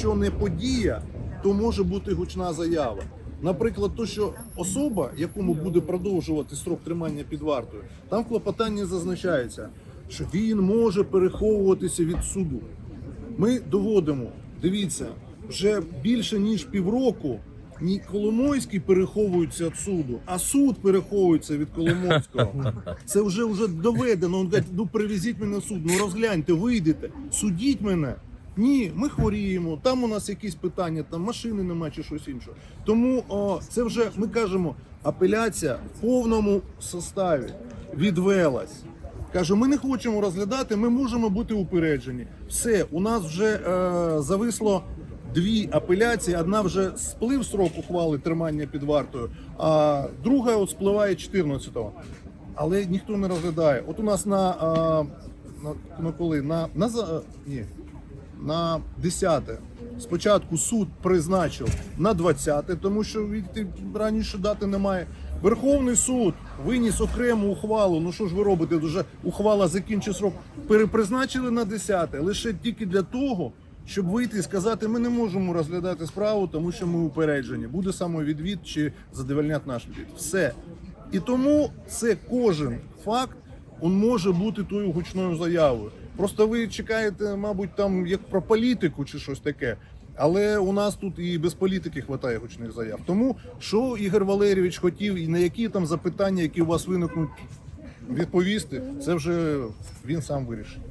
якщо не подія, то може бути гучна заява. Наприклад, то, що особа, якому буде продовжувати строк тримання під вартою, там в клопотанні зазначається, що він може переховуватися від суду. Ми доводимо, дивіться, вже більше ніж півроку ні Коломойський переховується від суду, а суд переховується від Коломойського. Це вже вже доведено. Він каже, ну привезіть мене в суд, ну розгляньте, вийдете, судіть мене. Ні, ми хворіємо, там у нас якісь питання, там машини немає чи щось інше. Тому о, це вже ми кажемо, апеляція в повному составі відвелась. Каже, ми не хочемо розглядати, ми можемо бути упереджені. Все, у нас вже е, зависло дві апеляції. Одна вже сплив срок ухвали тримання під вартою, а друга от спливає 14-го. Але ніхто не розглядає. От у нас на, е, на, на коли? На, на, за- ні, на 10. Спочатку суд призначив на 20, тому що раніше дати немає. Верховний суд виніс окрему ухвалу. Ну що ж ви робите? Вже ухвала закінчить срок. Перепризначили на 10, лише тільки для того, щоб вийти і сказати, ми не можемо розглядати справу, тому що ми упереджені. Буде самовідвід чи задовольнять наш відвід. Все. І тому це кожен факт він може бути тою гучною заявою. Просто ви чекаєте, мабуть, там як про політику чи щось таке. Але у нас тут і без політики вистачає гучних заяв. Тому що Ігор Валерійович хотів і на які там запитання, які у вас виникнуть, відповісти, це вже він сам вирішить.